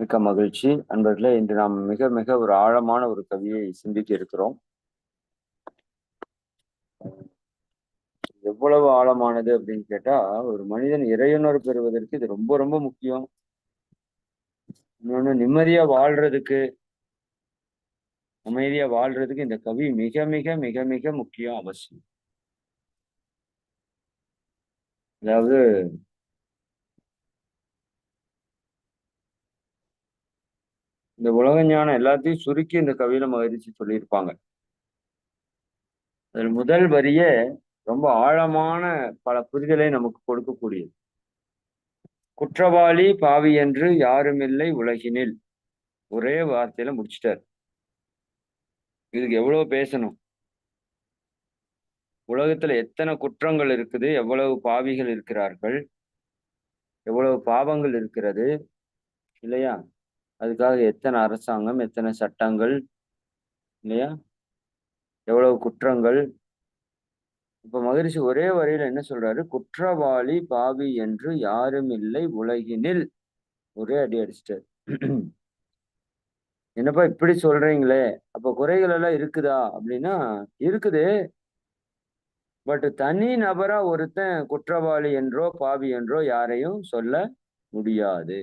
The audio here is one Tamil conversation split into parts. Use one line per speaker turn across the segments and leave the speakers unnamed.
மிக்க மகிழ்ச்சி. அன்பர்களே இன்று நாம் மிக மிக ஒரு ஆழமான ஒரு கவியை சிந்திக்க இருக்கிறோம். எவ்வளவு ஆழமானது அப்படின்னு கேட்டா ஒரு மனிதன் இறையுணர்வு பெறுவதற்கு இது ரொம்ப ரொம்ப முக்கியம். இன்னொன்னு நிம்மதியா வாழ்றதுக்கு அமைதியா வாழ்றதுக்கு இந்த கவி மிக மிக மிக மிக முக்கியம் அவசியம். அதாவது இந்த உலக ஞானம் எல்லாத்தையும் சுருக்கி இந்த கவியில மகிழ்ச்சி சொல்லியிருப்பாங்க. அதில் முதல் வரியே ரொம்ப ஆழமான பல புரிதலை நமக்கு கொடுக்கக்கூடியது. குற்றவாளி பாவி என்று யாருமில்லை உலகினில். ஒரே வார்த்தையில முடிச்சிட்டார். இதுக்கு எவ்வளவு பேசணும்? உலகத்துல எத்தனை குற்றங்கள் இருக்குது? எவ்வளவு பாவிகள் இருக்கிறார்கள்? எவ்வளவு பாவங்கள் இருக்கிறது? இல்லையா? அதுக்காக எத்தனை அரசாங்கம் எத்தனை சட்டங்கள் இல்லையா? எவ்வளவு குற்றங்கள்? இப்ப மகரிஷி ஒரே வரியில என்ன சொல்றாரு? குற்றவாளி பாவி என்று யாரும் இல்லை உலகினில். ஒரே அடி அடிச்சிட்டார். என்னப்பா இப்படி சொல்றீங்களே? அப்ப குறைகள் எல்லாம் இருக்குதா? அப்படின்னா இருக்குது. பட் தனி நபரா ஒருத்தன் குற்றவாளி என்றோ பாவி என்றோ யாரையும் சொல்ல முடியாது.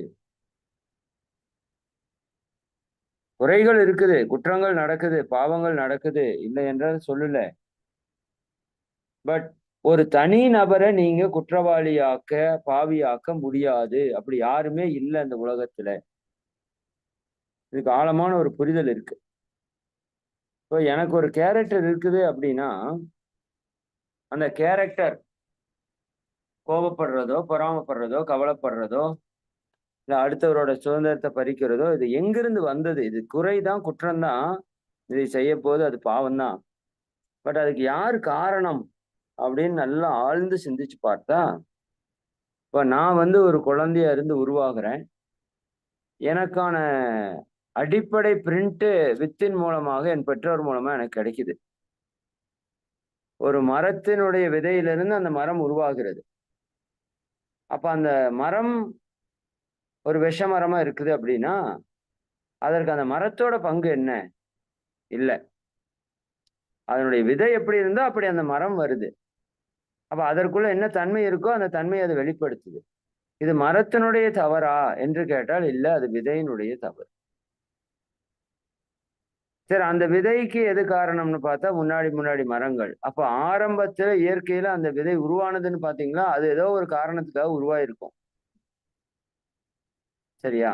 குறைகள் இருக்குது குற்றங்கள் நடக்குது பாவங்கள் நடக்குது இல்லை என்றால் சொல்லல. பட் ஒரு தனி நபரை நீங்க குற்றவாளியாக்க பாவியாக்க முடியாது. அப்படி யாருமே இல்லை அந்த உலகத்துல. இதுக்கு ஆழமான ஒரு புரிதல் இருக்கு. இப்போ எனக்கு ஒரு கேரக்டர் இருக்குது அப்படின்னா அந்த கேரக்டர் கோபப்படுறதோ பொறாமப்படுறதோ கவலைப்படுறதோ இல்லை அடுத்தவரோட சுதந்திரத்தை பறிக்கிறதோ இது எங்கிருந்து வந்தது? இது குறைதான் குற்றம்தான். இதை செய்ய போது அது பாவம்தான். பட் அதுக்கு யார் காரணம்? அப்படின்னு நல்லா ஆழ்ந்து சிந்திச்சு பார்த்தா இப்போ நான் வந்து ஒரு குழந்தையா இருந்து உருவாகிறேன். எனக்கான அடிப்படை பிரிண்ட் வித்தின் மூலமாக என் பெற்றோர் மூலமா எனக்கு கிடைக்குது. ஒரு மரத்தினுடைய விதையிலிருந்து அந்த மரம் உருவாகிறது. அப்ப அந்த மரம் ஒரு விஷ மரமா இருக்குது அப்படின்னா அதற்கு அந்த மரத்தோட பங்கு என்ன? இல்லை. அதனுடைய விதை எப்படி இருந்தா அப்படி அந்த மரம் வருது. அப்ப அதற்குள்ள என்ன தன்மை இருக்கோ அந்த தன்மை அது வெளிப்படுத்துது. இது மரத்தினுடைய தவறா என்று கேட்டால் இல்லை அது விதையினுடைய தவறு. சரி அந்த விதைக்கு எது காரணம்னு பார்த்தா முன்னாடி முன்னாடி மரங்கள். அப்போ ஆரம்பத்துல இயற்கையில அந்த விதை உருவானதுன்னு பாத்தீங்களா அது ஏதோ ஒரு காரணத்துக்காக உருவாயிருக்கும். சரியா?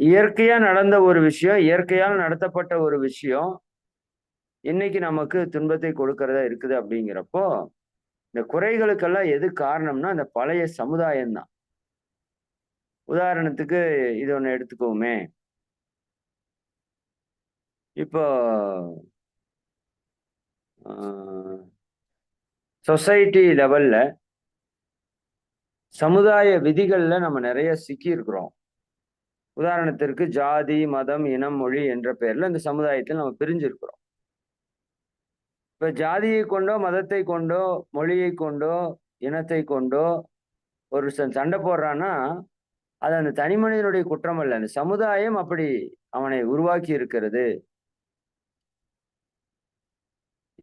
இயற்கையா நடந்த ஒரு விஷயம் இயற்கையால் நடத்தப்பட்ட ஒரு விஷயம் இன்னைக்கு நமக்கு துன்பத்தை கொடுக்கறதா இருக்குது அப்படிங்கிறப்போ இந்த குறைகளுக்கெல்லாம் எது காரணம்னா இந்த பழைய சமுதாயம் தான் உதாரணத்துக்கு இது ஒன்று எடுத்துக்கோமே. இப்போ சொசைட்டி லெவல்ல சமுதாய விதிகள்ல நம்ம நிறைய சிக்கி இருக்கிறோம் உதாரணத்திற்கு ஜாதி மதம் இனம் மொழி என்ற பெயர்ல இந்த சமுதாயத்தில் நம்ம பிரிஞ்சிருக்கிறோம். இப்ப ஜாதியை கொண்டோ மதத்தை கொண்டோ மொழியை கொண்டோ இனத்தை கொண்டோ ஒரு சண்டை போடுறான்னா அது அந்த தனி மனிதனுடைய குற்றம் அல்ல அந்த சமுதாயம் அப்படி அவனை உருவாக்கி இருக்கிறது.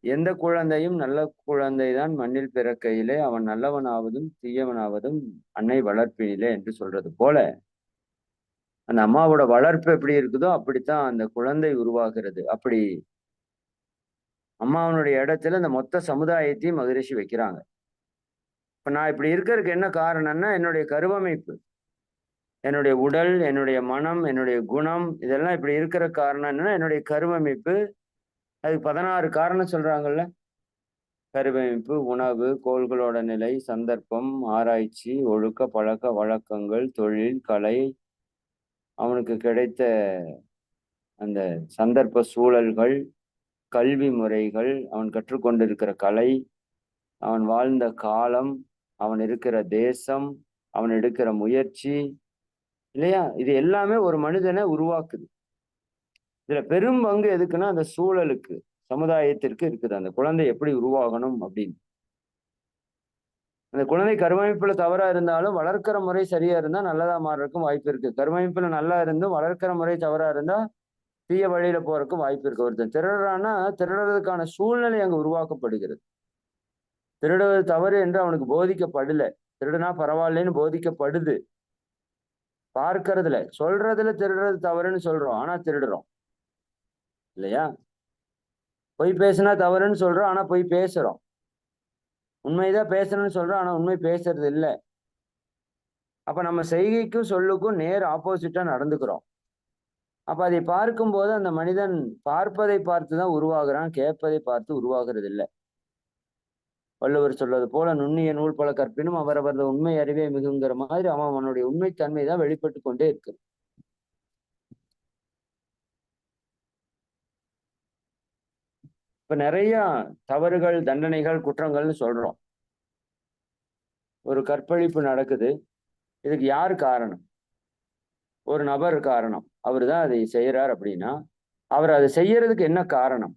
எந்த குழந்தையும் நல்ல குழந்தைதான் மண்ணில் பிறக்கையிலே அவன் நல்லவனாவதும் தீயவனாவதும் அன்னை வளர்ப்பினிலே என்று சொல்றது போல அந்த அம்மாவோட வளர்ப்பு எப்படி இருக்குதோ அப்படித்தான் அந்த குழந்தை உருவாகிறது. அப்படி அம்மாவனுடைய இடத்துல அந்த மொத்த சமுதாயத்தையும் மகிழ்ச்சி வைக்கிறாங்க. இப்ப நான் இப்படி இருக்கிறதுக்கு என்ன காரணம்னா என்னுடைய கருவமைப்பு என்னுடைய உடல் என்னுடைய மனம் என்னுடைய குணம் இதெல்லாம் இப்படி இருக்கிற காரணம் என்னன்னா என்னுடைய கருவமைப்பு அதுக்கு பதினாறு காரணம் சொல்றாங்கல்ல. கருவமைப்பு உணவு கோள்களோட நிலை சந்தர்ப்பம் ஆராய்ச்சி ஒழுக்க பழக்க வழக்கங்கள் தொழில் கலை. அவனுக்கு கிடைத்த அந்த சந்தர்ப்ப சூழல்கள் கல்வி முறைகள் அவன் கற்றுக்கொண்டிருக்கிற கலை அவன் வாழ்ந்த காலம் அவன் இருக்கிற தேசம் அவன் எடுக்கிற முயற்சி இல்லையா? இது எல்லாமே ஒரு மனிதனை உருவாக்குது. இதுல பெரும் பங்கு எதுக்குன்னா அந்த சூழலுக்கு சமுதாயத்திற்கு இருக்குது. அந்த குழந்தை எப்படி உருவாகணும் அப்படின்னு. அந்த குழந்தை கருவமைப்புல தவறா இருந்தாலும் வளர்க்கிற முறை சரியா இருந்தா நல்லதா மாறுறதுக்கும் வாய்ப்பு இருக்கு. கருவமைப்புல நல்லா இருந்தும் வளர்க்கிற முறை தவறா இருந்தா தீய வழியில போறதுக்கும் வாய்ப்பு இருக்கு. ஒருத்தன் திருடுறான்னா திருடுறதுக்கான சூழ்நிலை அங்க உருவாக்கப்படுகிறது. திருடுவது தவறு என்று அவனுக்கு போதிக்கப்படல. திருடுனா பரவாயில்லன்னு போதிக்கப்படுது. பார்க்கறதுல சொல்றதுல திருடுறது தவறுன்னு சொல்றோம். ஆனா திருடுறோம். இல்லையா? பொய் பேசுனா தவறுன்னு சொல்றோம் ஆனா பொய் பேசுறோம். உண்மைதான் பேசணும்னு சொல்றோம் ஆனா உண்மை பேசுறது இல்லை. அப்ப நம்ம செய்கைக்கும் சொல்லுக்கும் நேர் ஆப்போசிட்டா நடந்துக்கிறோம். அப்ப அதை பார்க்கும்போது அந்த மனிதன் பார்ப்பதை பார்த்து தான் உருவாகிறான் கேட்பதை பார்த்து உருவாகிறது இல்லை. வள்ளுவர் சொல்வது போல நுண்ணிய நூல் பல கற்பினும் அவரவரது உண்மை அறிவே மிகுங்கிற மாதிரி அவன் அவனுடைய உண்மைத்தன்மை தான் வெளிப்பட்டு கொண்டே இருக்கு. இப்ப நிறைய தவறுகள் தண்டனைகள் குற்றங்கள்னு சொல்றோம். ஒரு கற்பழிப்பு நடக்குது. இதுக்கு யார் காரணம்? ஒரு நபர் காரணம். அவர் தான் அதை செய்யறார் அப்படின்னா அவர் அதை செய்யறதுக்கு என்ன காரணம்?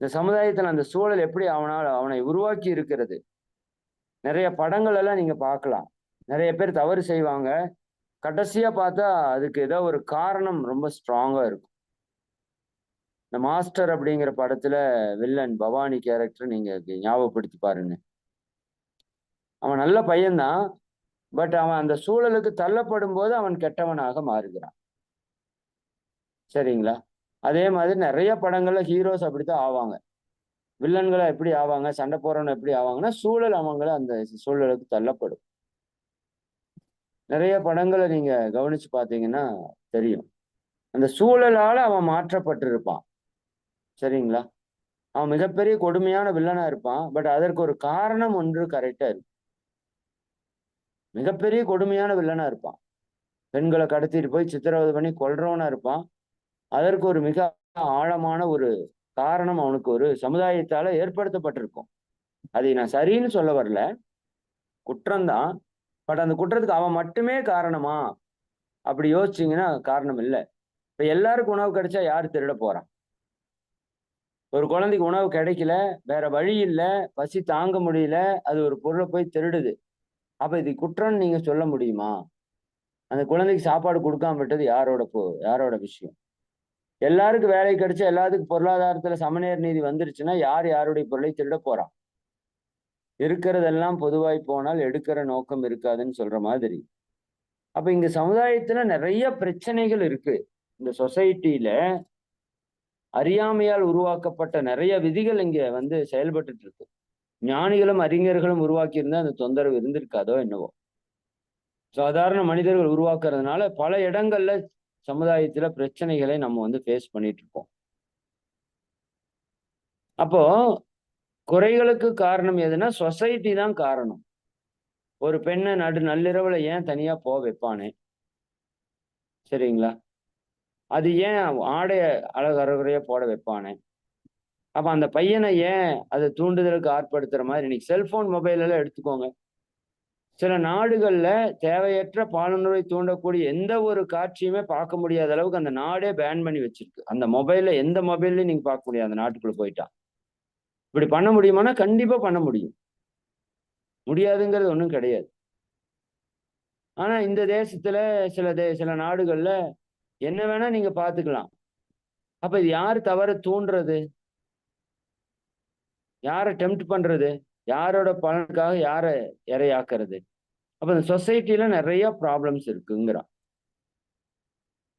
இந்த சமுதாயத்தில் அந்த சூழல் எப்படி அவனால் அவனை உருவாக்கி இருக்கிறது? நிறைய படங்கள் எல்லாம் நீங்க பார்க்கலாம். நிறைய பேர் தவறு செய்வாங்க. கடைசியா பார்த்தா அதுக்கு ஏதோ ஒரு காரணம் ரொம்ப ஸ்ட்ராங்கா இருக்கும். இந்த மாஸ்டர் அப்படிங்கிற படத்துல வில்லன் பவானி கேரக்டர் நீங்க ஞாபகப்படுத்தி பாருங்க. அவன் நல்ல பையன்தான் பட் அவன் அந்த சூழலுக்கு தள்ளப்படும் போது அவன் கெட்டவனாக மாறுகிறான். சரிங்களா? அதே மாதிரி நிறைய படங்கள்ல ஹீரோஸ் அப்படித்தான் ஆவாங்க. வில்லன்களை எப்படி ஆவாங்க சண்டை போறவன் எப்படி ஆவாங்கன்னா சூழல் அவங்கள அந்த சூழலுக்கு தள்ளப்படும். நிறைய படங்களை நீங்க கவனிச்சு பார்த்தீங்கன்னா தெரியும். அந்த சூழலால அவன் மாற்றப்பட்டிருப்பான். சரிங்களா? அவன் மிகப்பெரிய கொடுமையான வில்லனா இருப்பான். பட் அதற்கு ஒரு காரணம் ஒன்று கரெக்டா இருக்கும் மிகப்பெரிய கொடுமையான வில்லனா இருப்பான். பெண்களை கடத்திட்டு போய் சித்திரவதை பண்ணி கொல்றவனா இருப்பான். அதற்கு ஒரு மிக ஆழமான ஒரு காரணம் அவனுக்கு ஒரு சமுதாயத்தால ஏற்படுத்தப்பட்டிருக்கும். அதை நான் சரின்னு சொல்ல வரல. குற்றம்தான். பட் அந்த குற்றத்துக்கு அவன் மட்டுமே காரணமா? அப்படி யோசிச்சிங்கன்னா காரணம் இல்லை. இப்ப எல்லாருக்கும் உணவு கிடைச்சா யார் திருட போறான்? ஒரு குழந்தைக்கு உணவு கிடைக்கல வேற வழி இல்லை பசி தாங்க முடியல அது ஒரு பொருளை போய் திருடுது. அப்ப இது குற்றம்னு நீங்க சொல்ல முடியுமா? அந்த குழந்தைக்கு சாப்பாடு கொடுக்காம விட்டது யாரோட போ யாரோட விஷயம்? எல்லாருக்கும் வேலை கிடைச்சா எல்லாத்துக்கும் பொருளாதாரத்துல சமநேர் நீதி வந்துருச்சுன்னா யார் யாருடைய பொருளை திருட போறான் இருக்கிறதெல்லாம் பொதுவாய் போனால் எடுக்கிற நோக்கம் இருக்காதுன்னு சொல்ற மாதிரி. அப்ப இங்க சமுதாயத்துல நிறைய பிரச்சனைகள் இருக்கு. இந்த சொசைட்டில அறியாமையால் உருவாக்கப்பட்ட நிறைய விதிகள் இங்க வந்து செயல்பட்டு இருக்கு. ஞானிகளும் அறிஞர்களும் உருவாக்கி இருந்தா அந்த தொந்தரவு இருந்திருக்காதோ என்னவோ. சாதாரண மனிதர்கள் உருவாக்குறதுனால பல இடங்கள்ல சமுதாயத்துல பிரச்சனைகளை நம்ம வந்து ஃபேஸ் பண்ணிட்டு இருக்கோம். அப்போ குறைகளுக்கு காரணம் எதுனா சொசைட்டி தான் காரணம். ஒரு பெண்ணை நடு நள்ளிரவுல ஏன் தனியா போ வைப்பானே? சரிங்களா? அது ஏன் ஆடைய அழகறகுறையா போட வைப்பானே? அப்ப அந்த பையனை ஏன் அதை தூண்டுதலுக்கு ஆட்படுத்துற மாதிரி? இன்னைக்கு செல்போன் மொபைல் எல்லாம் எடுத்துக்கோங்க. சில நாடுகள்ல தேவையற்ற பாலுணர்வை தூண்டக்கூடிய எந்த ஒரு காட்சியுமே பார்க்க முடியாத அளவுக்கு அந்த நாடே பேன் பண்ணி வச்சிருக்கு. அந்த மொபைல்ல எந்த மொபைல்லையும் நீங்க பார்க்க முடியாது. அந்த நாட்டுக்குள்ள போயிட்டா. இப்படி பண்ண முடியுமானா கண்டிப்பா பண்ண முடியும். முடியாதுங்கிறது ஒன்றும் கிடையாது. ஆனா இந்த தேசத்துல சில தே சில நாடுகள்ல என்ன வேணா நீங்க பாத்துக்கலாம். அப்ப இது யாரு தவற தூண்டுறது? யாரை டெம்ட் பண்றது? யாரோட பலனுக்காக யாரை இறையாக்குறது அப்ப இந்த சொசைட்டில நிறைய ப்ராப்ளம்ஸ் இருக்குங்கிறான்.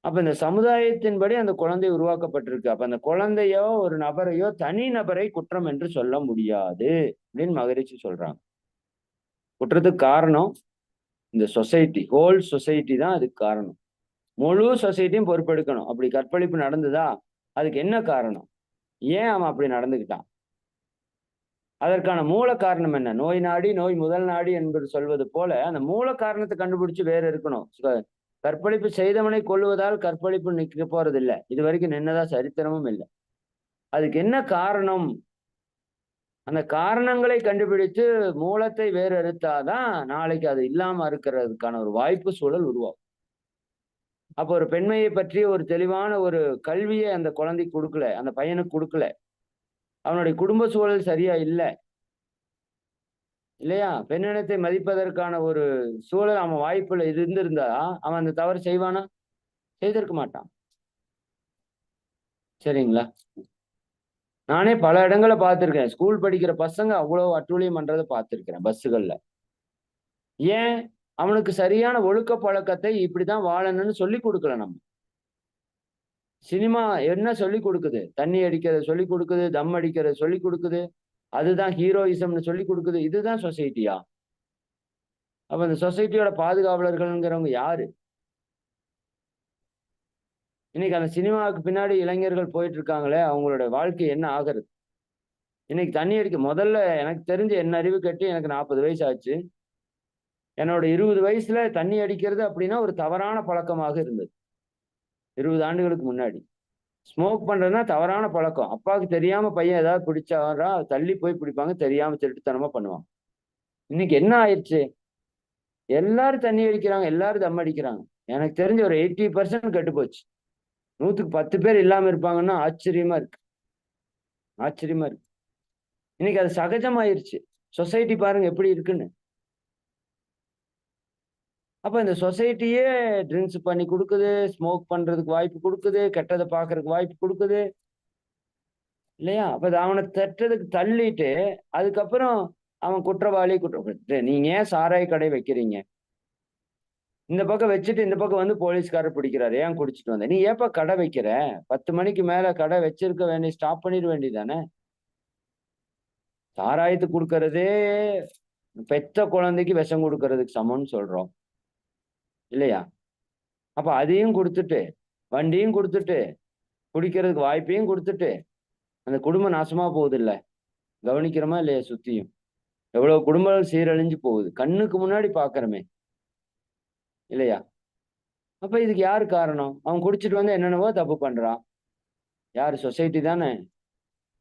அப்ப இந்த சமுதாயத்தின்படி அந்த குழந்தை உருவாக்கப்பட்டிருக்கு. அப்ப அந்த குழந்தையோ ஒரு நபரையோ தனி நபரை குற்றம் என்று சொல்ல முடியாது அப்படின்னு மகரிஷி சொல்றாங்க. குற்றத்துக்கு காரணம் இந்த சொசைட்டி ஹோல் சொசைட்டி தான் அதுக்கு காரணம். முழு சொசைட்டியும் பொறுப்பெடுக்கணும். அப்படி கற்பழிப்பு நடந்ததா? அதுக்கு என்ன காரணம்? ஏன் அவன் அப்படி நடந்துக்கிட்டான்? அதற்கான மூல காரணம் என்ன? நோய் நாடி நோய் முதல் நாடி என்பது சொல்வது போல அந்த மூல காரணத்தை கண்டுபிடிச்சு வேற இருக்கணும். கற்பழிப்பு செய்தவனை கொள்வதால் கற்பழிப்பு நிக்க போறது இல்லை இது வரைக்கும் நின்னதா சரித்திரமும் இல்லை. அதுக்கு என்ன காரணம்? அந்த காரணங்களை கண்டுபிடித்து மூலத்தை வேறு அறுத்தாதான் நாளைக்கு அது இல்லாம இருக்கிறதுக்கான ஒரு வாய்ப்பு சூழல் உருவாகும். அப்போ ஒரு பெண்மையை பற்றி ஒரு தெளிவான ஒரு கல்வியை அந்த குழந்தைக்கு கொடுக்கல அந்த பையனுக்கு கொடுக்கல. அவனுடைய குடும்ப சூழல் சரியா இல்லை. இல்லையா? பெண்ணினத்தை மதிப்பதற்கான ஒரு சூழல் அவன் வாய்ப்புல இருந்திருந்தா அவன் அந்த தவறு செய்வானா? செய்திருக்க மாட்டான். சரிங்களா? நானே பல இடங்களை பார்த்திருக்கேன். ஸ்கூல் படிக்கிற பசங்க அவ்வளவு அட்டூழியம் பண்றதை பார்த்துருக்கிறேன் பஸ்ஸுகளில் ஏன்? அவனுக்கு சரியான ஒழுக்க பழக்கத்தை இப்படிதான் வாழணும்னு சொல்லி கொடுக்கல நம்ம. சினிமா என்ன சொல்லி கொடுக்குது? தண்ணி அடிக்கிறத சொல்லி கொடுக்குது தம் அடிக்கிறத சொல்லி கொடுக்குது அதுதான் ஹீரோயிசம்னு சொல்லி கொடுக்குது. இதுதான் சொசைட்டியா? அப்ப இந்த சொசைட்டியோட பாதுகாவலர்கள்ங்கிறவங்க யாரு? இன்னைக்கு அந்த சினிமாவுக்கு பின்னாடி இளைஞர்கள் போயிட்டு இருக்காங்களே அவங்களோட வாழ்க்கை என்ன ஆகிறது? இன்னைக்கு தண்ணி அடிக்க முதல்ல எனக்கு தெரிஞ்ச என்ன அறிவு கட்டி எனக்கு நாற்பது வயசு ஆச்சு. என்னோட இருபது வயசுல தண்ணி அடிக்கிறது அப்படின்னா ஒரு தவறான பழக்கமாக இருந்தது. இருபது ஆண்டுகளுக்கு முன்னாடி. ஸ்மோக் பண்றதுன்னா தவறான பழக்கம். அப்பாவுக்கு தெரியாம பையன் ஏதாவது பிடிச்சாரா தள்ளி போய் பிடிப்பாங்க தெரியாம திருட்டுத்தனமா பண்ணுவாங்க. இன்னைக்கு என்ன ஆயிடுச்சு? எல்லாரும் தண்ணி அடிக்கிறாங்க எல்லாரும் தம் அடிக்கிறாங்க. எனக்கு தெரிஞ்ச ஒரு எயிட்டி பர்சன்ட் கெட்டு போச்சு. நூத்துக்கு பத்து பேர் இல்லாம இருப்பாங்கன்னா ஆச்சரியமா இருக்கு. ஆச்சரியமா இருக்கு. இன்னைக்கு அது சகஜமாயிருச்சு. சொசைட்டி பாருங்க எப்படி இருக்குன்னு. அப்போ இந்த சொசைட்டியே ட்ரிங்க்ஸ் பண்ணி கொடுக்குது ஸ்மோக் பண்றதுக்கு வாய்ப்பு கொடுக்குது கெட்டதை பார்க்கறதுக்கு வாய்ப்பு கொடுக்குது. இல்லையா? அப்போ அவனை தட்டுறதுக்கு தள்ளிட்டு அதுக்கப்புறம் அவன் குற்றவாளி குற்ற நீங்க ஏன் சாராய கடை வைக்கிறீங்க? இந்த பக்கம் வச்சுட்டு இந்த பக்கம் வந்து போலீஸ்காரர் பிடிக்கிறாரு. ஏன் குடிச்சிட்டு வந்த? நீ ஏப்பா கடை வைக்கிற? பத்து மணிக்கு மேல கடை வச்சிருக்க வேண்டிய ஸ்டாப் பண்ணிட வேண்டியதானே சாராயத்து கொடுக்கறதே பெத்த குழந்தைக்கு விஷம் கொடுக்கறதுக்கு சமம்னு சொல்றோம். இல்லையா? அப்ப அதையும் கொடுத்துட்டு வண்டியும் கொடுத்துட்டு குடிக்கிறதுக்கு வாய்ப்பையும் கொடுத்துட்டு அந்த குடும்பம் நாசமா போகுது இல்ல கவனிக்கிறோமா இல்லையா சுத்தியும்? எவ்வளவு குடும்பங்கள் சீரழிஞ்சு போகுது. கண்ணுக்கு முன்னாடி பாக்குறமே. இல்லையா? அப்ப இதுக்கு யாரு காரணம்? அவன் குடிச்சிட்டு வந்து என்னென்னவோ தப்பு பண்றான். யாரு? சொசைட்டி தானே.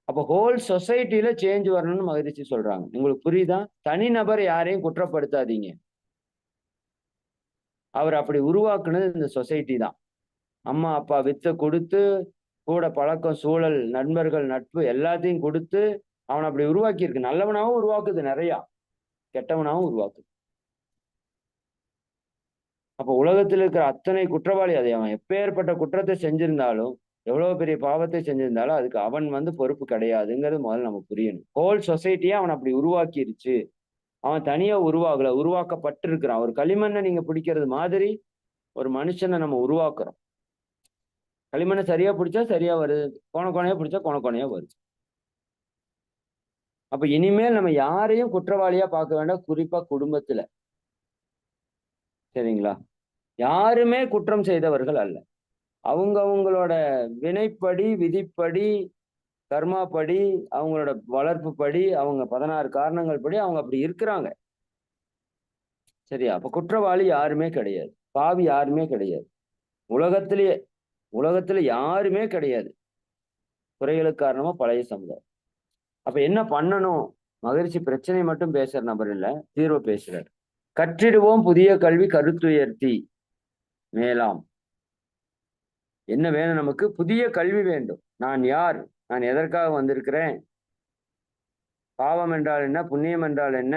அப்ப ஹோல் சொசைட்டில சேஞ்ச் வரணும்னு மகிழ்ச்சி சொல்றாங்க. உங்களுக்கு புரியுதா? தனிநபர் யாரையும் குற்றப்படுத்தாதீங்க. அவர் அப்படி உருவாக்குனது இந்த சொசைட்டி தான். அம்மா அப்பா வித்தை கொடுத்து கூட பழக்கம் சூழல் நண்பர்கள் நட்பு எல்லாத்தையும் கொடுத்து அவனை அப்படி உருவாக்கியிருக்கு. நல்லவனாகவும் உருவாக்குது நிறையா கெட்டவனாவும் உருவாக்குது. அப்ப உலகத்தில் இருக்கிற அத்தனை குற்றவாளி அதை அவன் எப்பேற்பட்ட குற்றத்தை செஞ்சிருந்தாலும் எவ்வளவு பெரிய பாவத்தை செஞ்சிருந்தாலும் அதுக்கு அவன் வந்து பொறுப்பு கிடையாதுங்கிறது முதல்ல நம்ம புரியணும். ஹோல் சொசைட்டியே அவன் அப்படி உருவாக்கிருச்சு. அவன் தனியா உருவாகல உருவாக்கப்பட்டிருக்கிறான். ஒரு களிமண்ணை நீங்க பிடிக்கிறது மாதிரி ஒரு மனுஷனை நம்ம உருவாக்குறோம். களிமண்ணை சரியா பிடிச்சா சரியா வருது. கோண கோணையா பிடிச்சா கோண கோணையா வருது. அப்ப இனிமேல் நம்ம யாரையும் குற்றவாளியா பார்க்க வேண்டாம். குறிப்பா குடும்பத்துல. சரிங்களா? யாருமே குற்றம் செய்தவர்கள் அல்ல. அவங்க அவங்களோட வினைப்படி விதிப்படி கர்மா படி அவங்களோட வளர்ப்பு படி அவங்க பதினாறு காரணங்கள் படி அவங்க அப்படி இருக்கிறாங்க. சரியா? அப்ப குற்றவாளி யாருமே கிடையாது. பாவி யாருமே கிடையாது. உலகத்திலேயே உலகத்துல யாருமே கிடையாது. குறைகளுக்கு காரணமா பழைய சமுதாயம். அப்ப என்ன பண்ணணும்? மகிழ்ச்சி பிரச்சனை மட்டும் பேசுற நபர் இல்ல தீர்வு பேசுறார். கற்றிடுவோம் புதிய கல்வி கருத்துயர்த்தி மேலாம். என்ன வேணும் நமக்கு? புதிய கல்வி வேண்டும். நான் யார்? நான் எதற்காக வந்திருக்கிறேன்? பாவம் என்றால் என்ன? புண்ணியம் என்றால் என்ன?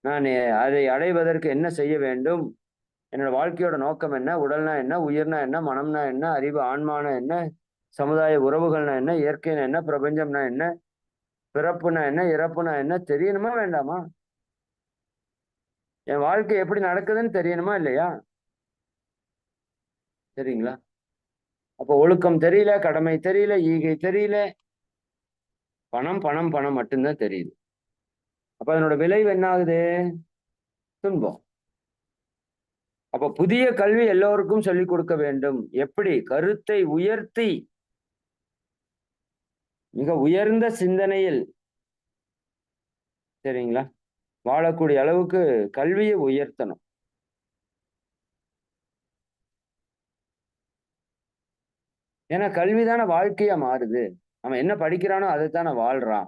நான் அதை அடைவதற்கு என்ன செய்ய வேண்டும்? என்னோட வாழ்க்கையோட நோக்கம் என்ன? உடல்னா என்ன? உயிர்னா என்ன? மனம்னா என்ன? அறிவு ஆன்மானா என்ன? சமுதாய உறவுகள்னா என்ன? இயற்கைனா என்ன? பிரபஞ்சம்னா என்ன? பிறப்புனா என்ன? இறப்புனா என்ன? தெரியணுமா வேண்டாமா? என் வாழ்க்கை எப்படி நடக்குதுன்னு தெரியணுமா இல்லையா? சரிங்களா அப்போ ஒழுக்கம் தெரியல கடமை தெரியல ஈகை தெரியல. பணம் பணம் பணம் மட்டும்தான் தெரியுது. அப்ப அதனோட விளைவு என்ன ஆகுது துன்பம். அப்ப புதிய கல்வி எல்லோருக்கும் சொல்லிக் கொடுக்க வேண்டும். எப்படி? கருத்தை உயர்த்தி. மிக உயர்ந்த சிந்தனையில். சரிங்களா? வாழக்கூடிய அளவுக்கு கல்வியை உயர்த்தணும். ஏன்னா கல்விதான வாழ்க்கையா மாறுது. அவன் என்ன படிக்கிறானோ அதை தானே வாழ்றான்.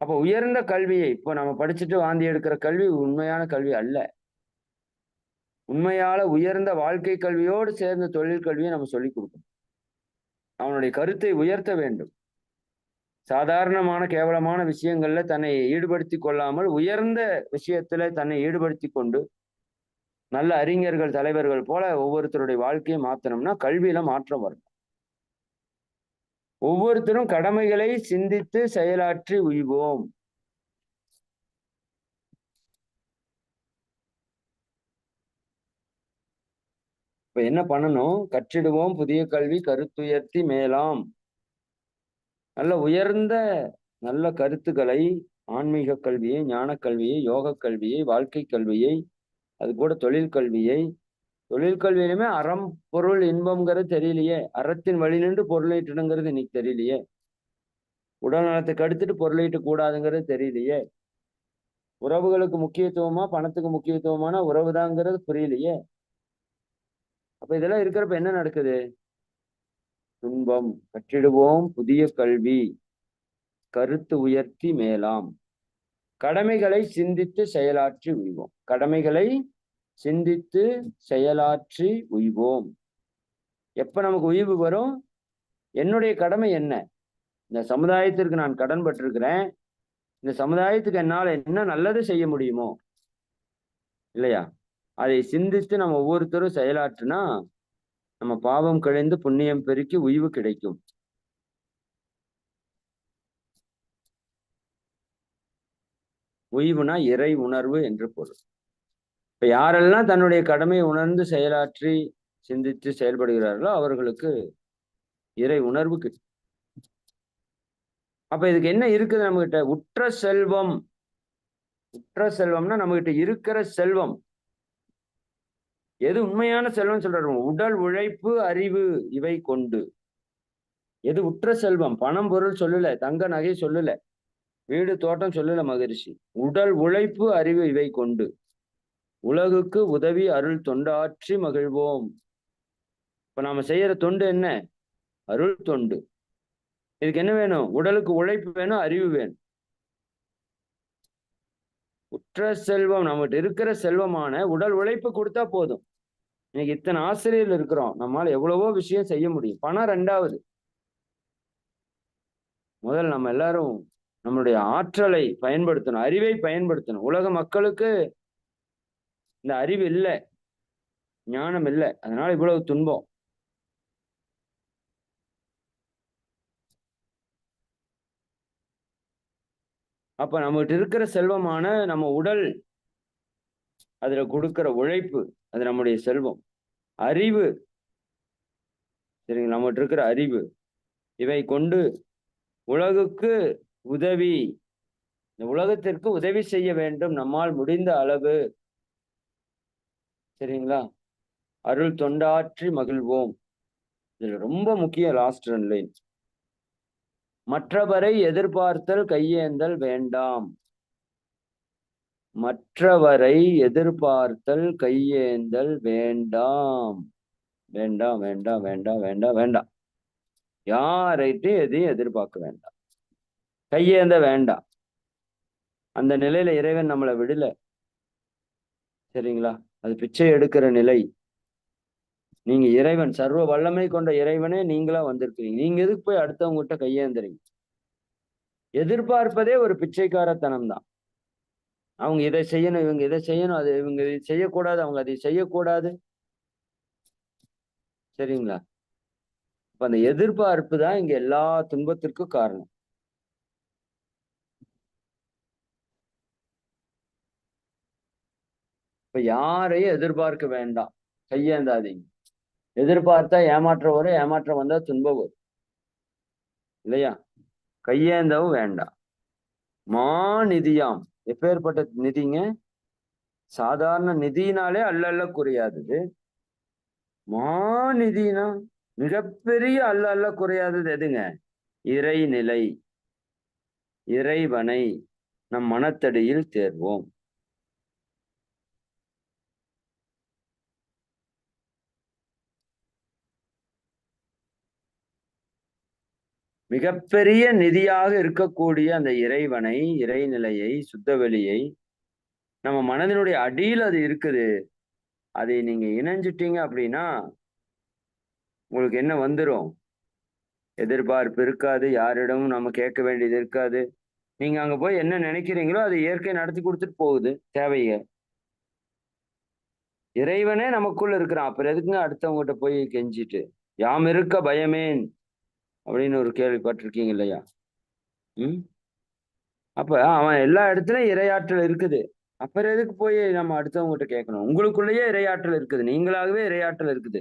அப்ப உயர்ந்த கல்வியை இப்போ நம்ம படிச்சுட்டு வாந்தி எடுக்கிற கல்வி உண்மையான கல்வி அல்ல. உண்மையால உயர்ந்த வாழ்க்கை கல்வியோடு சேர்ந்த தொழில் கல்வியை நம்ம சொல்லிக் கொடுக்கணும். அவனுடைய கருத்தை உயர்த்த வேண்டும். சாதாரணமான கேவலமான விஷயங்கள்ல தன்னை ஈடுபடுத்தி கொள்ளாமல் உயர்ந்த விஷயத்துல தன்னை ஈடுபடுத்தி கொண்டு நல்ல அறிஞர்கள் தலைவர்கள் போல ஒவ்வொருத்தருடைய வாழ்க்கையை மாத்தணும்னா கல்வியில மாற்றம் வரும். ஒவ்வொருத்தரும் கடமைகளை சிந்தித்து செயலாற்றி உய்வோம். இப்ப என்ன பண்ணணும்? கற்றிடுவோம் புதிய கல்வி கருத்துயர்த்தி மேலாம். நல்ல உயர்ந்த நல்ல கருத்துக்களை ஆன்மீக கல்வியை ஞான கல்வியை யோக கல்வியை வாழ்க்கை கல்வியை அது கூட தொழில் கல்வியை தொழில் கல்வியிலுமே அறம் பொருள் இன்பம்ங்கிறது தெரியலையே. அறத்தின் வழி நின்று பொருளீட்டணுங்கிறது இன்னைக்கு தெரியலையே. உடல் நலத்துக்கு அடுத்துட்டு பொருளீட்ட கூடாதுங்கிறது தெரியலையே. உறவுகளுக்கு முக்கியத்துவமா பணத்துக்கு முக்கியத்துவமான உறவுதாங்கிறது புரியலையே. அப்ப இதெல்லாம் இருக்கிறப்ப என்ன நடக்குது? துன்பம் கற்றிடுவோம் புதிய கல்வி. கருத்து உயர்த்தி மேலாம். கடமைகளை சிந்தித்து செயலாற்றி உய்வோம். கடமைகளை சிந்தித்து செயலாற்றி உய்வோம். எப்ப நமக்கு உய்வு வரும்? என்னுடைய கடமை என்ன? இந்த சமுதாயத்திற்கு நான் கடன் பட்டிருக்கிறேன். இந்த சமுதாயத்துக்கு என்னால் என்ன நல்லது செய்ய முடியுமோ? இல்லையா? அதை சிந்தித்து நம்ம ஒவ்வொருத்தரும் செயலாற்றுனா நம்ம பாவம் கழிந்து புண்ணியம் பெருக்கி உய்வு கிடைக்கும். உய்வுனா இறை உணர்வு என்று பொருள். இப்ப யாரெல்லாம் தன்னுடைய கடமையை உணர்ந்து செயலாற்றி சிந்தித்து செயல்படுகிறார்களோ அவர்களுக்கு இறை உணர்வு கிட்டும் அப்ப இதுக்கு என்ன இருக்குது நம்ம கிட்ட உற்ற செல்வம். உற்ற செல்வம்னா நம்ம கிட்ட இருக்கிற செல்வம். எது உண்மையான செல்வம் சொல்றாரு? உடல் உழைப்பு அறிவு இவை கொண்டு. எது உற்ற செல்வம்? பணம் பொருள் சொல்லல தங்க நகை சொல்லல. வீடு தோட்டம் சொல்லல மகரிஷி. உடல் உழைப்பு அறிவு இவை கொண்டு. உலகுக்கு உதவி அருள் தொண்டாற்றி மகிழ்வோம். இப்ப நாம செய்யற தொண்டு என்ன? அருள் தொண்டு. இதுக்கு என்ன வேணும்? உடலுக்கு உழைப்பு வேணும் அறிவு வேணும். உற்ற செல்வம் நம்மகிட்ட இருக்கிற செல்வமான உடல் உழைப்பு கொடுத்தா போதும். இன்னைக்கு இத்தனை ஆசிரியர் இருக்கிறோம். நம்மளால எவ்வளவோ விஷயம் செய்ய முடியும். பணம் ரெண்டாவது. முதல் நம்ம எல்லாரும் நம்மளுடைய ஆற்றலை பயன்படுத்தணும் அறிவை பயன்படுத்தணும். உலக மக்களுக்கு இந்த அறிவு இல்லை ஞானம் இல்லை. அதனால இவ்வளவு துன்பம். அப்ப நம்மகிட்ட இருக்கிற செல்வமான நம்ம உடல் அதுல கொடுக்கிற உழைப்பு அது நம்முடைய செல்வம். அறிவு சரிங்க நம்மகிட்ட இருக்கிற அறிவு இவை கொண்டு உலகுக்கு உதவி. இந்த உலகத்திற்கு உதவி செய்ய வேண்டும். நம்மால் முடிந்த அளவு. சரிங்களா? அருள் தொண்டாற்றி மகிழ்வோம். இதுல ரொம்ப முக்கிய லாஸ்ட் ரன் லைன் மற்றவரை எதிர்பார்த்தல் கையேந்தல் வேண்டாம். மற்றவரை எதிர்பார்த்தல் கையேந்தல் வேண்டாம். வேண்டாம் வேண்டாம் வேண்டாம் வேண்டாம் வேண்டாம். யாரைட்டு எதையும் எதிர்பார்க்க வேண்டாம். கையேந்த வேண்டாம். அந்த நிலையில இறைவன் நம்மளை விடல. சரிங்களா? அது பிச்சை எடுக்கிற நிலை. நீங்க இறைவன் சர்வ வல்லமை கொண்ட இறைவனே நீங்களா வந்திருக்கிறீங்க. நீங்க எதுக்கு போய் அடுத்தவங்க கிட்ட கையேந்துறீங்க? எதிர்பார்ப்பதே ஒரு பிச்சைக்காரத்தனம் தான் அவங்க இதை செய்யணும் இவங்க இதை செய்யணும் அது இவங்க இதை செய்யக்கூடாது அவங்க அதை செய்யக்கூடாது. சரிங்களா? இப்ப அந்த எதிர்பார்ப்பு தான் இங்க எல்லா துன்பத்திற்கும் காரணம். இப்ப யாரையும் எதிர்பார்க்க வேண்டாம். கையேந்தாதீங்க. எதிர்பார்த்தா ஏமாற்றம் வரும் ஏமாற்றம் வந்தா துன்பம் வரும் இல்லையா? கையேந்தவும் வேண்டாம். மா நிதியாம் எப்பேற்பட்ட நிதிங்க? சாதாரண நிதினாலே அல்லல்ல குறையாதது. மா நிதினா மிகப்பெரிய அல்லல்ல குறையாதது எதுங்க? இறைநிலை. இறைவனை நம் மனத்தடியில் தேர்வோம். மிகப்பெரிய நிதியாக இருக்கக்கூடிய அந்த இறைவனை இறைநிலையை சுத்தவெளியை நம்ம மனதினுடைய அடியில் அது இருக்குது. அதை நீங்க இணைஞ்சிட்டீங்க அப்படின்னா உங்களுக்கு என்ன வந்துடும் எதிர்பார்ப்பு இருக்காது யாரிடமும் நம்ம கேட்க வேண்டியது இருக்காது. நீங்க அங்க போய் என்ன நினைக்கிறீங்களோ அது இயற்கை நடத்தி கொடுத்துட்டு போகுது தேவைய. இறைவனே நமக்குள்ள இருக்கிறான். அப்புறம் எதுக்குங்க அடுத்தவங்ககிட்ட போய் கெஞ்சிட்டு? யாம் இருக்க பயமேன். அப்படின்னு ஒரு கேள்விப்பட்டிருக்கீங்க இல்லையா? ம்? அப்ப அவன் எல்லா இடத்துலயும் இரையாற்றல் இருக்குது. அப்புறம் எதுக்கு போய் நம்ம அடுத்தவங்ககிட்ட கேட்கணும்? உங்களுக்குள்ளேயே இரையாற்றல் இருக்குது. நீங்களாகவே இரையாற்றல் இருக்குது.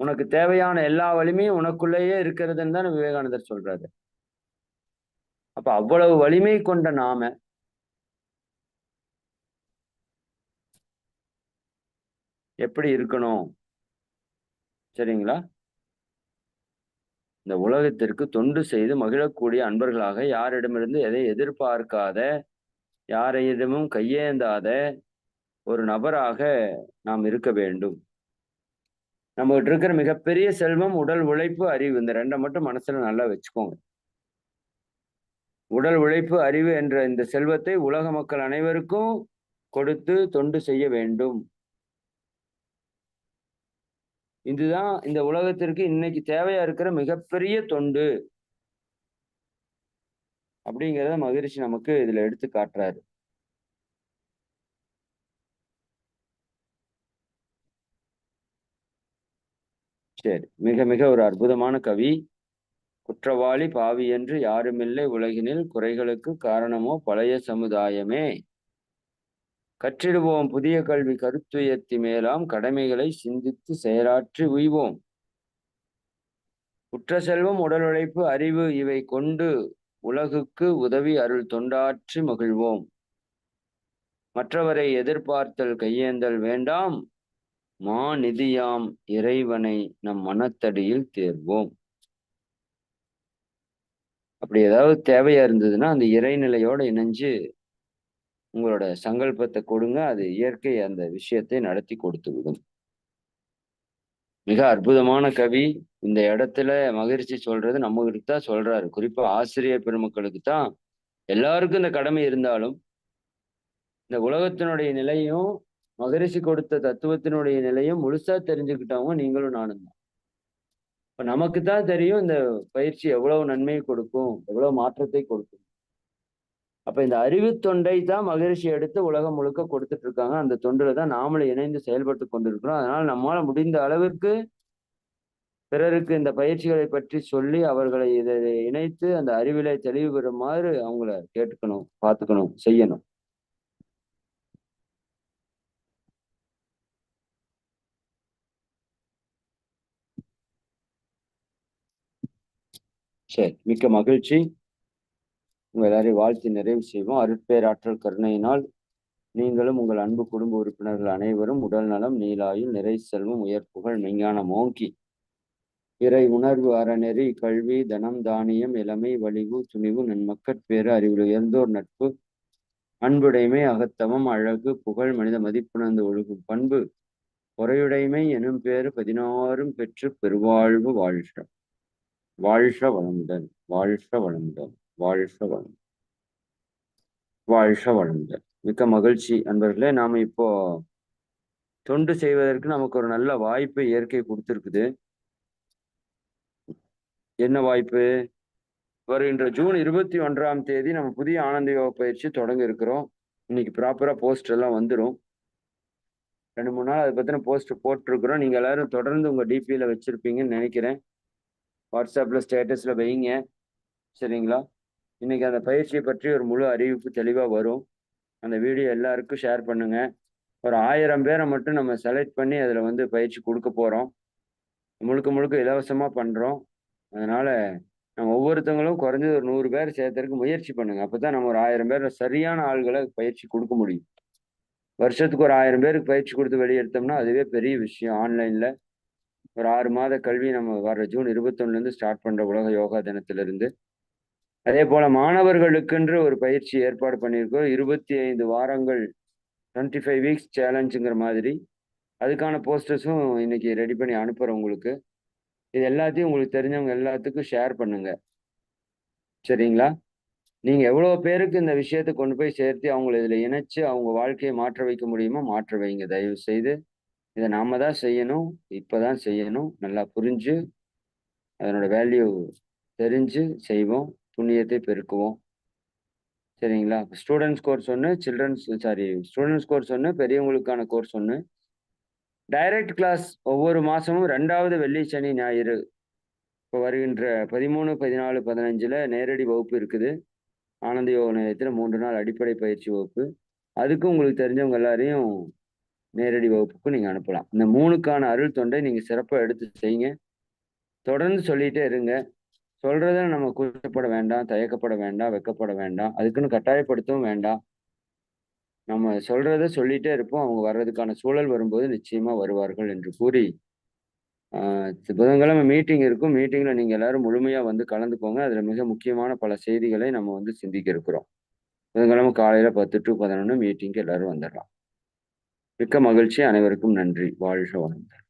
உனக்கு தேவையான எல்லா வலிமையும் உனக்குள்ளேயே இருக்கிறதுன்னு தான் விவேகானந்தர் சொல்றாரு. அப்ப அவ்வளவு வலிமை கொண்ட நாம எப்படி இருக்கணும்? சரிங்களா? இந்த உலகத்திற்கு தொண்டு செய்து மகிழக்கூடிய அன்பர்களாக யாரிடமிருந்து எதை எதிர்பார்க்காத யாரையிடமும் கையேந்தாத ஒரு நபராக நாம் இருக்க வேண்டும். நம்மகிட்ட இருக்கிற மிகப்பெரிய செல்வம் உடல் உழைப்பு அறிவு. இந்த ரெண்டை மட்டும் மனசுல நல்லா வச்சுக்கோங்க. உடல் உழைப்பு அறிவு என்ற இந்த செல்வத்தை உலக மக்கள் அனைவருக்கும் கொடுத்து தொண்டு செய்ய வேண்டும். இதுதான் இந்த உலகத்திற்கு இன்னைக்கு தேவையா இருக்கிற மிகப்பெரிய தொண்டு. அப்படிங்கிறத மகிழ்ச்சி நமக்கு இதுல எடுத்து காட்டுறாரு. சரி மிக மிக ஒரு அற்புதமான கவி. குற்றவாளி பாவி என்று யாருமில்லை உலகினில். குறைகளுக்கு காரணமோ பழைய சமுதாயமே. கற்றிடுவோம். புதிய கல்வி கருத்துயர்த்தி மேலாம் கடமைகளை சிந்தித்து செயலாற்றி உய்வோம். குற்ற செல்வம் உடல் உழைப்பு அறிவு இவை கொண்டு உலகுக்கு உதவி அருள் தொண்டாற்றி மகிழ்வோம். மற்றவரை எதிர்பார்த்தல் கையேந்தல் வேண்டாம். மா நிதியாம் இறைவனை நம் மனத்தடியில் தேர்வோம். அப்படி ஏதாவது தேவையா இருந்ததுன்னா அந்த இறைநிலையோட இணைஞ்சு உங்களோட சங்கல்பத்தை கொடுங்க அது இயற்கை அந்த விஷயத்தை நடத்தி கொடுத்து விடும். மிக அற்புதமான கவி. இந்த இடத்துல மகிழ்ச்சி சொல்றது நம்மகிட்ட தான் சொல்றாரு. குறிப்பா ஆசிரியர் பெருமக்களுக்கு தான். எல்லாருக்கும் இந்த கடமை இருந்தாலும் இந்த உலகத்தினுடைய நிலையும் மகரிஷி கொடுத்த தத்துவத்தினுடைய நிலையும் முழுசா தெரிஞ்சுக்கிட்டவங்க நீங்களும் நானும் தான். இப்ப நமக்கு தான் தெரியும் இந்த பயிற்சி எவ்வளவு நன்மையை கொடுக்கும் எவ்வளவு மாற்றத்தை கொடுக்கும். அப்ப இந்த அறிவு தொண்டை தான் மகரிஷி எடுத்து உலகம் முழுக்க கொடுத்துட்டு இருக்காங்க அந்த தொண்டுல தான் நாமளும் இணைந்து செயல்பட்டு கொண்டிருக்கிறோம். அதனால நம்மளால முடிந்த அளவிற்கு பிறருக்கு இந்த பயிற்சிகளை பற்றி சொல்லி அவர்களை இதை இணைத்து அந்த அறிவிலை தெளிவு பெறுமாறு அவங்கள கேட்டுக்கணும் பார்த்துக்கணும் செய்யணும். சரி மிக்க மகிழ்ச்சி. உங்கள் எல்லாரையும் வாழ்த்தி நிறைவு செய்வோம். அருட்பேராற்றல் கருணையினால் நீங்களும் உங்கள் அன்பு குடும்ப உறுப்பினர்கள் அனைவரும் உடல் நலம் நீலாயுள் நிறை செல்வம் உயர்ப்புகள் மெஞ்ஞானம் ஓங்கி இறை உணர்வு அறநெறி கல்வி தனம் தானியம் இளமை வலிவு துணிவு நன்மக்கட்பேறு அறிவில் உயர்ந்தோர் நட்பு அன்புடைமை அகத்தவம் அழகு புகழ் மனித மதிப்புணர்ந்து ஒழுகும் பண்பு பொறையுடைமை எனும் பேறு பதினாறும் பெற்று பெருவாழ்வு வாழ்க. வாழ்க வளமுடன் வாழ்க வளமுடன். வாழ்க வளம் வாழ்க வளமுடன். மிக்க மகிழ்ச்சி அன்பர்களே நாம இப்போ தொண்டு செய்வதற்கு நமக்கு ஒரு நல்ல வாய்ப்பு இயற்கை கொடுத்துருக்குது. என்ன வாய்ப்பு? வருகின்ற ஜூன் இருபத்தி ஒன்றாம் தேதி நம்ம புதிய ஆனந்த யோக பயிற்சி தொடங்க இருக்கிறோம். இன்னைக்கு ப்ராப்பரா போஸ்ட் எல்லாம் வந்துடும் ரெண்டு மூணு நாள் அதை பத்தின போஸ்ட் போட்டிருக்கிறோம். நீங்க எல்லாரும் தொடர்ந்து உங்க டிபியில வச்சிருப்பீங்கன்னு நினைக்கிறேன். வாட்ஸ்அப்ல ஸ்டேட்டஸ்ல வைங்க. சரிங்களா? இன்னைக்கு அந்த பயிற்சியை பற்றி ஒரு முழு அறிவிப்பு தெளிவாக வரும். அந்த வீடியோ எல்லாருக்கும் ஷேர் பண்ணுங்க. ஒரு ஆயிரம் பேரை மட்டும் நம்ம செலக்ட் பண்ணி அதில் வந்து பயிற்சி கொடுக்க போகிறோம் முழுக்க முழுக்க இலவசமாக பண்ணுறோம் அதனால நம்ம ஒவ்வொருத்தவங்களும் குறைஞ்சது ஒரு நூறு பேர் சேர்த்துறதுக்கு முயற்சி பண்ணுங்க. அப்பதான் நம்ம ஒரு ஆயிரம் பேர் சரியான ஆள்களை பயிற்சி கொடுக்க முடியும். வருஷத்துக்கு ஒரு ஆயிரம் பேருக்கு பயிற்சி கொடுத்து வெளியெடுத்தோம்னா அதுவே பெரிய விஷயம் ஆன்லைனில் ஒரு ஆறு மாத கல்வி நம்ம வர ஜூன் இருபத்தொன்னுலேருந்து ஸ்டார்ட் பண்ணுற உலக யோகா தினத்திலிருந்து. அதே போல மாணவர்களுக்கென்று ஒரு பயிற்சி ஏற்பாடு பண்ணியிருக்கோம். இருபத்தி ஐந்து வாரங்கள் டுவெண்ட்டி ஃபைவ் வீக்ஸ் சேலஞ்சுங்கிற மாதிரி. அதுக்கான போஸ்டர்ஸும் இன்னைக்கு ரெடி பண்ணி அனுப்புறேன் உங்களுக்கு. இது எல்லாத்தையும் உங்களுக்கு தெரிஞ்சவங்க எல்லாத்துக்கும் ஷேர் பண்ணுங்க. சரிங்களா? நீங்க எவ்வளவு பேருக்கு இந்த விஷயத்தை கொண்டு போய் சேர்த்து அவங்களை இதுல இணைச்சு அவங்க வாழ்க்கையை மாற்ற வைக்க முடியுமோ மாற்ற வைங்க. தயவு செய்து இதை நாம தான் செய்யணும். இப்பதான் செய்யணும். நல்லா புரிஞ்சு அதனோட வேல்யூ தெரிஞ்சு செய்வோம். புண்ணியத்தை பெருக்குவோம். சரிங்களா? ஸ்டூடெண்ட்ஸ் கோர்ஸ் ஒன்று சில்ட்ரன்ஸ் சாரி ஸ்டூடெண்ட்ஸ் கோர்ஸ் ஒன்று பெரியவங்களுக்கான கோர்ஸ் ஒன்று டைரக்ட் கிளாஸ் ஒவ்வொரு மாதமும் ரெண்டாவது வெள்ளி சனி ஞாயிறு. இப்போ வருகின்ற பதிமூணு பதினாலு பதினஞ்சில் நேரடி வகுப்பு இருக்குது. ஆனந்த யோக நிலையத்தில் மூன்று நாள் அடிப்படை பயிற்சி வகுப்பு. அதுக்கும் உங்களுக்கு தெரிஞ்சவங்க எல்லாரையும் நேரடி வகுப்புக்கும் நீங்கள் அனுப்பலாம். இந்த மூணுக்கான அருள் தொண்டை நீங்கள் சிறப்பாக எடுத்து செய்யுங்க. தொடர்ந்து சொல்லிகிட்டே இருங்க. சொல்றத நம்ம கூச்சப்பட வேண்டாம் தயக்கப்பட வேண்டாம் வெக்கப்பட வேண்டாம் அதுக்குன்னு கட்டாயப்படுத்தவும் வேண்டாம். நம்ம சொல்றத சொல்லிட்டே இருப்போம். அவங்க வர்றதுக்கான சூழல் வரும்போது நிச்சயமா வருவார்கள் என்று கூறி புதன்கிழமை மீட்டிங் இருக்கும். மீட்டிங்ல நீங்க எல்லாரும் முழுமையா வந்து கலந்துக்கோங்க அதுல மிக முக்கியமான பல செய்திகளை நம்ம வந்து சிந்திக்க இருக்கிறோம். புதன்கிழமை காலையில பத்து டு பதினொன்று மீட்டிங்க்கு எல்லாரும் வந்துடலாம். மிக்க மகிழ்ச்சி. அனைவருக்கும் நன்றி. வாழ்க வளமுடன்.